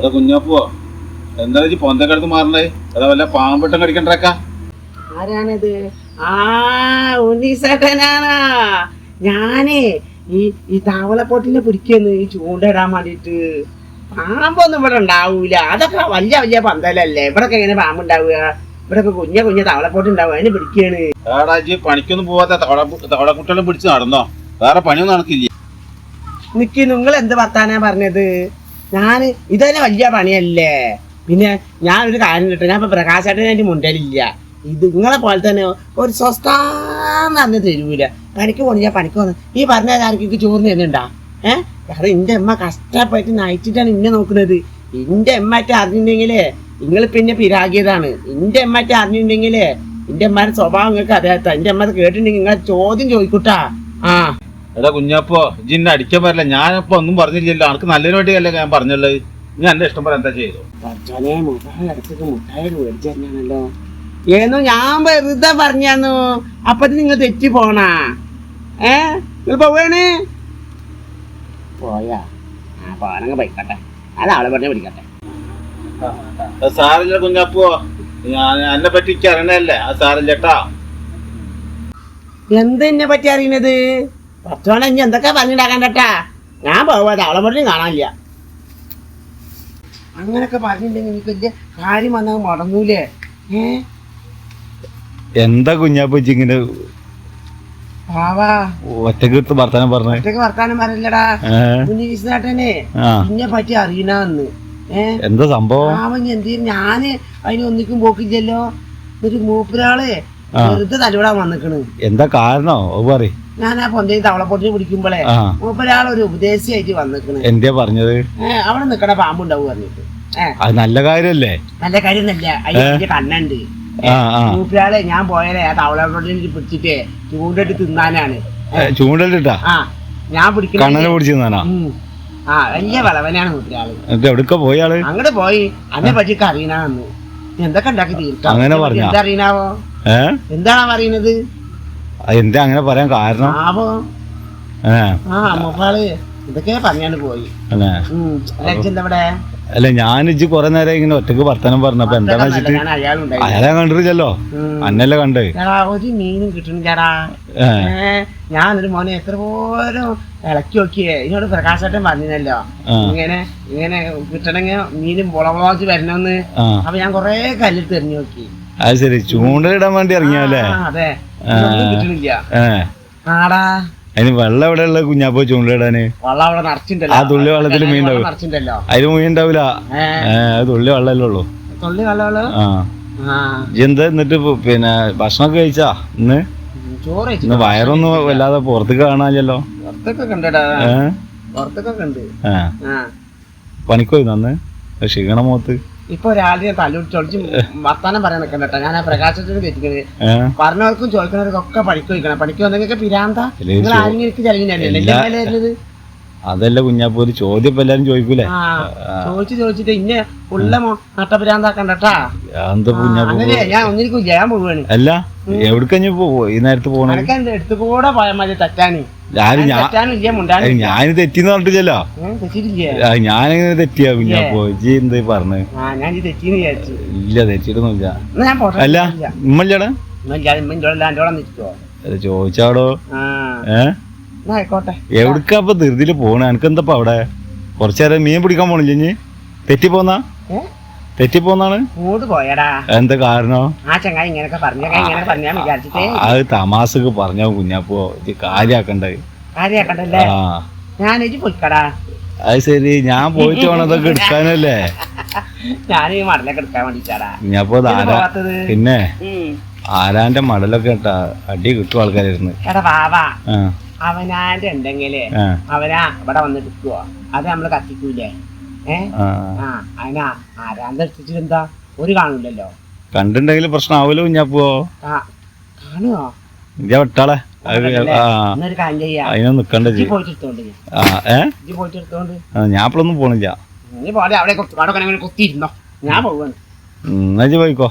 എടാ പോവാ എന്താ ഈ പൊന്തക്കടുത്ത് മാറണ്ടേ? അതാ വല്ല പാമ്പട്ടം കടിക്കണ്ടേക്ക? ആരാണിത്? ആ ഉണ്ണീസേട്ടനാണാ. ഞാനേ ഈ ഈ താവളപ്പോട്ടിന്റെ പിടിക്കുന്നു ഈ ചൂണ്ട ഇടാൻ വേണ്ടിട്ട് പാമ്പൊന്നും ഇവിടെ ഉണ്ടാവൂല. അതൊക്കെ വലിയ വലിയ പന്തലല്ലേ. ഇവിടൊക്കെ എങ്ങനെ പാമ്പ് ഉണ്ടാവുക ഇവിടൊക്കെ കുഞ്ഞ കുഞ്ഞ തവളപ്പോട്ട് ഉണ്ടാവുക. അതിന് പിടിക്കാണ്. ഏടാജി പണിക്കൊന്നും പോവാത്ത തവള തവളക്കുട്ടികളും പിടിച്ച് നടന്നോ? വേറെ പണിയൊന്നും നടക്കില്ല? നിക്കി നിങ്ങൾ എന്ത് വർത്താനാ പറഞ്ഞത്? ഞാൻ ഇതന്നെ വലിയ പണിയല്ലേ? പിന്നെ ഞാനൊരു കാര്യം കിട്ടും ഞാൻ ഇപ്പൊ പ്രകാശേട്ടനായിട്ട് മുണ്ടലില്ല ഇത് നിങ്ങളെ പോലെ തന്നെ ഒരു സ്വസ്ഥാന്ന് പറഞ്ഞ് തരൂല പണിക്ക് പോണില്ല പണിക്ക് പോന്ന് ഈ പറഞ്ഞ ആർക്കൊക്കെ ചോറ് തരുന്നുണ്ടാ? ഏഹ് കാരണം എന്റെ അമ്മ കഷ്ടപ്പെട്ട് നയിച്ചിട്ടാണ് ഇന്നെ നോക്കുന്നത്. എന്റെ അമ്മറ്റ് അറിഞ്ഞിട്ടുണ്ടെങ്കിലേ നിങ്ങൾ പിന്നെ പിരാകിയതാണ് എന്റെ അമ്മറ്റ് അറിഞ്ഞിട്ടുണ്ടെങ്കിലേ എന്റെ അമ്മയുടെ സ്വഭാവം നിങ്ങൾക്ക് അറിയാത്ത എന്റെ അമ്മ അത് കേട്ടിട്ടുണ്ടെങ്കിൽ നിങ്ങൾ ചോദ്യം ചോദിക്കൂട്ടാ. ആ. എടാ കുഞ്ഞപ്പോ ജിന്നെ അടിക്കാൻ പറ്റില്ല. ഞാനിപ്പോ ഒന്നും പറഞ്ഞില്ലല്ലോ. അനക്ക് നല്ലതിന് വേണ്ടിയല്ലേ ഞാൻ പറഞ്ഞുള്ളത്. ഞാൻ എന്റെ ഇഷ്ടം പോലെ എന്താ ചെയ്തു? മുട്ടായി ഇടയ്ക്കൊക്കെ മുട്ടായി മേടിച്ചു ഏന്നു ഞാൻ വെറുതെ പറഞ്ഞു അപ്പത്തിന് നിങ്ങൾ തെറ്റി പോണാ? ഏ? നിങ്ങൾ പോവാണ്? പോയാ. ആ പോനങ്ങ് പോയിക്കട്ടെ. അല്ല അവളെ പറഞ്ഞ പിടിക്കട്ടെ. സാറില്ല കുഞ്ഞാപ്പോ. എന്നെ പറ്റി അറിയണല്ലേ ആ സാറില്ലട്ടാ എന്ത് എന്നെ പറ്റി അറിയുന്നത് പത്തോണ ഇനി എന്തൊക്കെ പറഞ്ഞിട്ടാക്കണ്ടട്ടാ ഞാൻ പോവാ പറഞ്ഞ് കാണാനില്ല. അങ്ങനൊക്കെ പറഞ്ഞിട്ടുണ്ടെങ്കിൽ എനിക്ക് വലിയ കാര്യം വന്നാൽ മടങ്ങൂലേ? ഏ? എന്താ കുഞ്ഞാപ്പോ ഇജ്ജ് ഇങ്ങനെ പാവാ ഒറ്റയ്ക്ക് വർത്താനം പറഞ്ഞേ? ഒറ്റയ്ക്ക് വർത്താനം പറഞ്ഞില്ലടാ ആ. ഇന്നെ പറ്റി അറിയണമെന്ന് എന്താ സംഭവം? അവൻ എന്തിനും ഞാൻ അതിന് ഒന്നിക്കും പോക്കില്ലല്ലോ. ഒരു മൂപ്പരാൾ. വെറുതെ തലവിടാൻ വന്നിക്കണ്. എന്താ കാരണോ? അത് പറ ഞാൻ ആ പൊന്തയിൽ തവളപ്പൊട്ടിന് പിടിക്കുമ്പോളെ മൂപ്പരാളൊരു ഒരു ഉപദേശിയായിട്ട് വന്നിക്കണ് എന്തേ പറഞ്ഞത്? അവിടെ നിക്കണ പാമ്പുണ്ടാവും പറഞ്ഞിട്ട്. അത് നല്ല കാര്യല്ലേ? നല്ല കാര്യമൊന്നല്ല അതിന്റെ കണ്ണുണ്ട്. മൂപ്പരാളെ ഞാൻ പോയാലേ ആ തവളപ്പൊട്ടിന് പിടിച്ചിട്ട് ചൂണ്ടിട്ട് തിന്നാനാണ്. ചൂണ്ടിട്ടാ ചൂണ്ടലിട്ടാ ആ ഞാൻ പിടിക്കണ കണ്ണനെ പിടിച്ചു തന്നാനാ. ആ വലിയ വളവനാണ് മൂപ്പരാൾ. എവിടക്ക പോയി ആൾ? അങ്ങോട്ട് പോയി. അതിനെ പറ്റിയൊക്കെ അറിയണമെന്ന് എന്തൊക്കെ ഉണ്ടാക്കി തീർക്കാം? അങ്ങനെ അറിയണാവോ? എന്താണ് പറയുന്നത് എന്താ അങ്ങനെ പറയാൻ കാരണം? ഇതൊക്കെ പറഞ്ഞാണ്ട് പോയി. അല്ലേ? ഞാൻ ഇജ്ജ് കൊറേ നേരം ഇങ്ങനെ ഒറ്റയ്ക്ക് വർത്തമാനം പറഞ്ഞപ്പോ എന്താന്ന് വെച്ചിട്ട് ഞാൻ അയാളെ കണ്ടിട്ടില്ലല്ലോ. അന്നല്ലേ കണ്ട്. ഒരു മീനും കിട്ടണില്ലടാ ഏ. ഞാനൊരു മോനെ എത്ര പോലും ഇളക്കി നോക്കിയേ. ഇതിനോട് പ്രകാശേട്ടൻ പറഞ്ഞില്ലല്ലോ. ഇങ്ങനെ ഇങ്ങനെ കിട്ടണമെങ്കിൽ മീനും മുളമുളച്ച് വരണമെന്ന് അപ്പൊ ഞാൻ കൊറേ കല്ലിട്ട് തെരഞ്ഞു നോക്കി. അത് ശരി. ചൂണ്ടലിടാൻ വേണ്ടി ഇറങ്ങിയല്ലേ അതിന് വെള്ളം എവിടെ ഉള്ള കുഞ്ഞാപ്പോ നിറച്ചിണ്ടല്ലോ ആ തുള്ളി വെള്ളത്തിൽ മീൻ ഉണ്ടാവും. അതിന് മീൻ ഉണ്ടാവില്ല? തുള്ളി വെള്ളമല്ലേ ഉള്ളൂ? എന്താ എന്നിട്ട് പിന്നെ ഭക്ഷണമൊക്കെ കഴിച്ചാ ഇന്ന്? ഇന്ന് വയറൊന്നും വല്ലാതെ പുറത്തേക്ക് കാണാല്ലോ പണിക്കോയി നന്ന് ക്ഷീണം ഇപ്പൊ ഒരാളിനെ തല്ലുടിച്ചൊളിച്ച് വർത്താനം പറയാൻ നിൽക്കണ്ടട്ടോ ഞാൻ ആ പ്രകാശത്തിന് തെറ്റിക്കുന്നത് പറഞ്ഞവർക്കും പറഞ്ഞവർക്കും ചോദിക്കുന്നവർക്കൊക്കെ പണിക്ക് വയ്ക്കണം പണിക്ക് വന്നെങ്കിൽ പിരാന്ത? നിങ്ങൾ ആരെങ്കിലും എനിക്ക് അതല്ല കുഞ്ഞാപ്പോ ഒരു ചോദ്യം ഇപ്പൊ എല്ലാരും ചോദിക്കൂലേ? ചോദിച്ചു ചോദിച്ചിട്ട് ഇന്നെ ഉള്ള അങ്ങനെ ഞാൻ ഒന്നിരിക്കും ഞാൻ പോവാണ് അല്ല. എവിടക്കഞ്ഞ് ഈ നേരത്ത് പോണേ അനക്ക് എന്റെ അടുത്ത് കൂടെ പോയാൽ മതി തെറ്റാന്. ആര് ഞാൻ തെറ്റിന്ന് പറഞ്ഞിട്ടില്ലല്ലോ. ഞാനെങ്ങനെ തെറ്റിയാ എന്താ പറഞ്ഞു? ഇല്ല തെറ്റിട്ടൊന്നുമില്ല അല്ല ചോദിച്ചാടോ? എവിടക്കാ ഇപ്പൊ ധൃതിയിൽ പോണേ? എനിക്കെന്തപ്പാ അവിടെ? കുറച്ചേരം മീൻ പിടിക്കാൻ പോണില്ലേ തെറ്റി ഏ? തെറ്റിപ്പോന്നാണ്? മൂട് പോയടാ. എന്താ കാരണം? ആ ചങ്ങായി ഇങ്ങനൊക്കെ പറഞ്ഞ. ഇങ്ങനെ പറഞ്ഞാ. വിചാരിച്ചിട്ട് അത് തമാസക്ക് പറഞ്ഞ കുഞ്ഞപ്പോ ഇത് കാര്യാക്കണ്ടേ? കാര്യാക്കണ്ടല്ലേ? ആ. ഞാൻ ഇജ് പൊയ്ക്കടാ. അത് ശരി. ഞാൻ പോയിട്ട് വേണം അതൊക്കെ എടുക്കാനല്ലേ? ഞാൻ ഈ മടലൊക്കെ എടുക്കാൻ വേണ്ടിട്ടാടാ. ഇത് ആരാ? പിന്നെ ഉം. ആരാന്റെ മടലൊക്കെ ഇട്ടാ അടി കിട്ടും ആൾക്കാരായിരുന്നു എടാ ബാബാ ആ. അവനാന്റെ ഉണ്ടെങ്കിൽ ആ. അവനാ ഇവിടെ വന്ന് എടുക്കുവോ? അത് നമ്മൾ കത്തിക്കൂലേ? എന്താ? ഒരു കാണൂലല്ലോ. കണ്ടിണ്ടെങ്കിൽ പ്രശ്നമാവൂലോ കുഞ്ഞാപ്പോ കാണുവോ? വിട്ടാളെ. അതിനെ നിക്കണ്ട ഞാൻ ഇപ്പോഴൊന്നും പോണില്ല. ഞാൻ പോവാണ്. എന്നാ പോയിക്കോ.